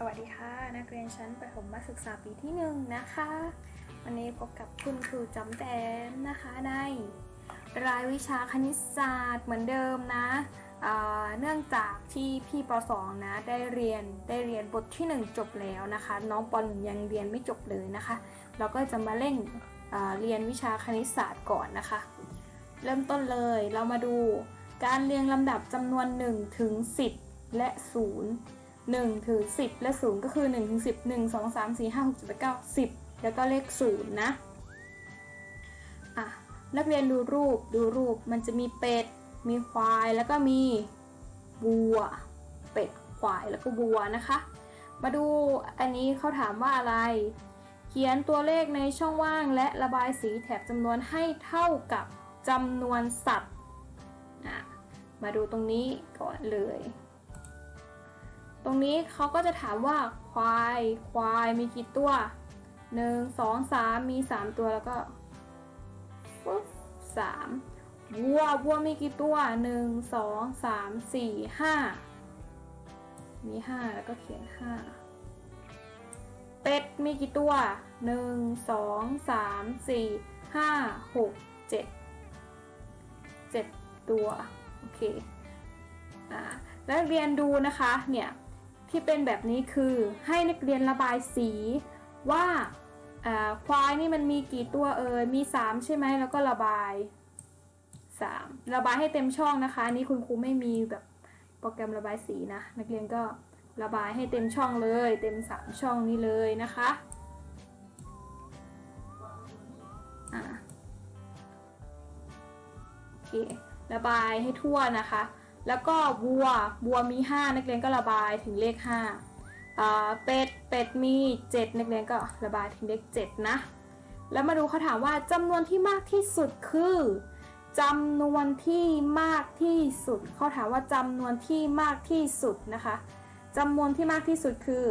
สวัสดีค่ะ นักเรียนชั้นประถมศึกษาปีที่หนึ่งนะคะ วันนี้พบกับคุณครูจำแจมนะคะในรายวิชาคณิตศาสตร์เหมือนเดิมนะเเนื่องจากที่พี่ป .2 นะได้เรียนได้เรียนบทที่ 1 จบแล้วนะคะ น้องป .1 ยังเรียนไม่จบเลยนะคะ เราก็จะมาเล่นเเรียนวิชาคณิตศาสตร์ก่อนนะคะ เริ่มต้นเลยเรามาดูการเรียงลำดับจำนวน 1 ถึง 10 และ 0 1ถึง10 และ 0 ก็คือ1ถึง10 1 2 3 4 5 6 7 8 9 10 แล้วก็เลข 0 นะอะนักเรียนดูรูปดูรูปมันจะมีเป็ด มีควายแล้วก็มีวัว เป็ดควายแล้วก็วัวนะคะ มาดูอันนี้เขาถามว่าอะไร เขียนตัวเลขในช่องว่าง และระบายสีแถบจำนวนให้เท่ากับจำนวนสัตว์อะมาดูตรงนี้ก่อนเลย รงนี้เขาก็จะถามว่าควายควายมีกี่ตัว 1 2 3 มี 3 ตัวแล้วก็ปุ๊บสามวัววัวมีกี่ตัว 1 2 3 4 5 มี 5 แล้วก็เขียน 5 เป็ดมีกี่ตัว 1 2 3 4 5 6 7 7 ตัว โอเคอ่าแล้วเรียนดูนะคะเนี่ย ที่เป็นแบบนี้คือให้นักเรียนระบายสีว่าควายนี่มันมีกี่ตัวเอ่ยมี 3 ใช่ไหมแล้วก็ระบาย 3 ระบายให้เต็มช่องนะคะอันนี้คุณครูไม่มีแบบโปรแกรมระบายสีนะ นักเรียนก็ระบายให้เต็มช่องเลย เต็ม 3 ช่องนี้เลยนะคะอ่าโอเคระบายให้ทั่วนะคะ แล้วก็วัววัวมี 5 นักเรียนก็ระบายถึงเลข5อ่าเป็ดเป็ดมี 7 นักเรียนก็ระบายถึงเลข7นะ แล้วมาดูเขาถามว่าจำนวนที่มากที่สุดคือจำนวนที่มากที่สุดเขาถามว่าจำนวนที่มากที่สุดนะคะจำนวนที่มากที่สุดคือ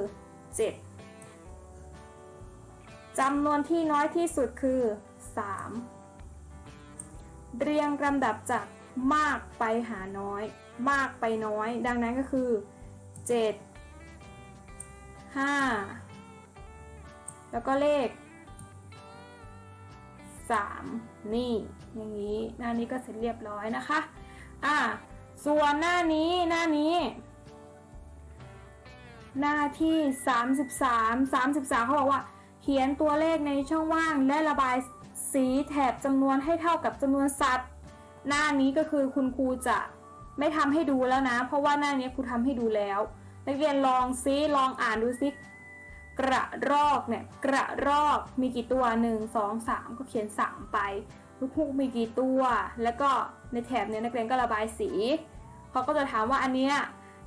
7จำนวนที่น้อยที่สุดคือ 3 เรียงลำดับจาก มากไปหาน้อย มากไปน้อย ดังนั้นก็คือ 7 5 แล้วก็เลข 3 นี่ อย่างนี้หน้านี้ก็เสร็จเรียบร้อยนะคะ อ่า ส่วนหน้านี้หน้านี้ หน้าที่ 33 33เขาบอกว่า เขียนตัวเลขในช่องว่างและระบายสีแถบจำนวนให้เท่ากับจำนวนสัตว์ หน้านี้ก็คือคุณครูจะไม่ทำให้ดูแล้วนะ เพราะว่าหน้านี้ครูทำให้ดูแล้ว นักเรียนลองซิลองอ่านดูซิกระรอกเนี่ยกระรอกมีกี่ตัว 1 2 3 ก็เขียน 3 ไปลูกฮูกมีกี่ตัว แล้วก็ในแถบเนี้ยนักเรียนก็ระบายสีเขาก็จะถามว่าอันเนี้ย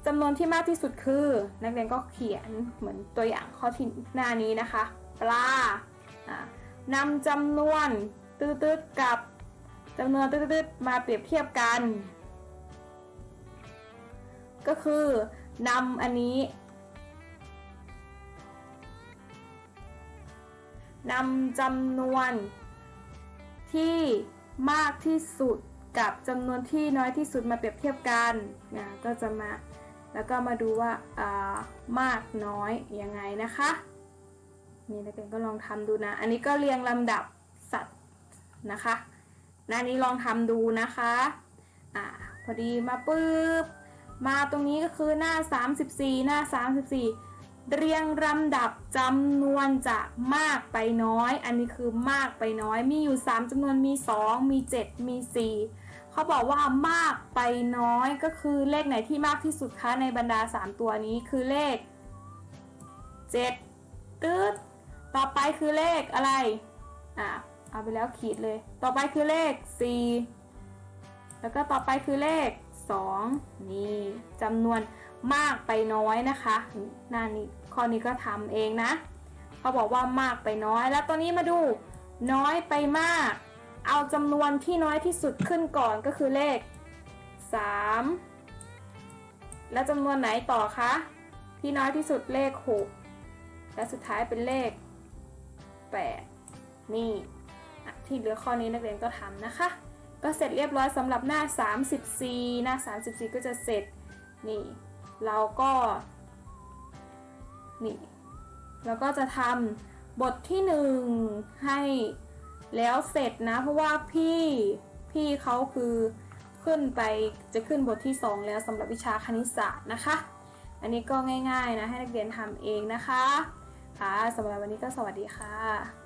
จำนวนที่มากที่สุดคือ นักเรียนก็เขียนเหมือนตัวอย่างข้อที่หน้านี้นะคะ ปลาอ่านำจำนวนตืดๆกับ จำนวนตืดๆมาเปรียบเทียบกัน ก็คือนำอันนี้นำจำนวนที่มากที่สุดกับจำนวนที่น้อยที่สุดมาเปรียบเทียบกันนะก็จะมาแล้วก็มาดูว่าอ่ามากน้อยยังไงนะคะนี่นักเรียนก็ลองทำดูนะ อันนี้ก็เรียงลำดับสัตว์นะคะ หน้านี้ลองทำดูนะคะอ่าพอดีมาปุ๊บมาตรงนี้ก็คือหน้า 34 หน้า 34 เรียงลำดับจำนวนจากมากไปน้อย อันนี้คือมากไปน้อย มีอยู่ 3จำนวนมี 2 มี 7 มี 4เขาบอกว่ามากไปน้อยก็คือเลขไหนที่มากที่สุดคะในบรรดา 3 ตัวนี้คือเลข 7 ตืดต่อไปคือเลขอะไรอะ เอาไปแล้วขีดเลย ต่อไปคือเลข 4 แล้วก็ต่อไปคือเลข 2 นี่จำนวนมากไปน้อยนะคะ หน้านี้ข้อนี้ก็ทำเองนะ เขาบอกว่ามากไปน้อย แล้วตัวนี้มาดูน้อยไปมาก เอาจำนวนที่น้อยที่สุดขึ้นก่อนก็คือเลข 3 แล้วจำนวนไหนต่อคะ ที่น้อยที่สุดเลข 6 และสุดท้ายเป็นเลข 8 นี่ ที่เหลือข้อนี้นักเรียนก็ทำนะคะ ก็เสร็จเรียบร้อยสำหรับหน้า 34 หน้า 34 ก็จะเสร็จ นี่ เราก็ นี่แล้วก็จะทำบทที่หนึ่งให้แล้วเสร็จนะ เพราะว่าพี่พี่เขาคือขึ้นไปจะขึ้นบทที่ 2 แล้วสำหรับวิชาคณิตศาสตร์นะคะ อันนี้ก็ง่ายๆนะ ให้นักเรียนทำเองนะคะ ค่ะสำหรับวันนี้ก็สวัสดีค่ะ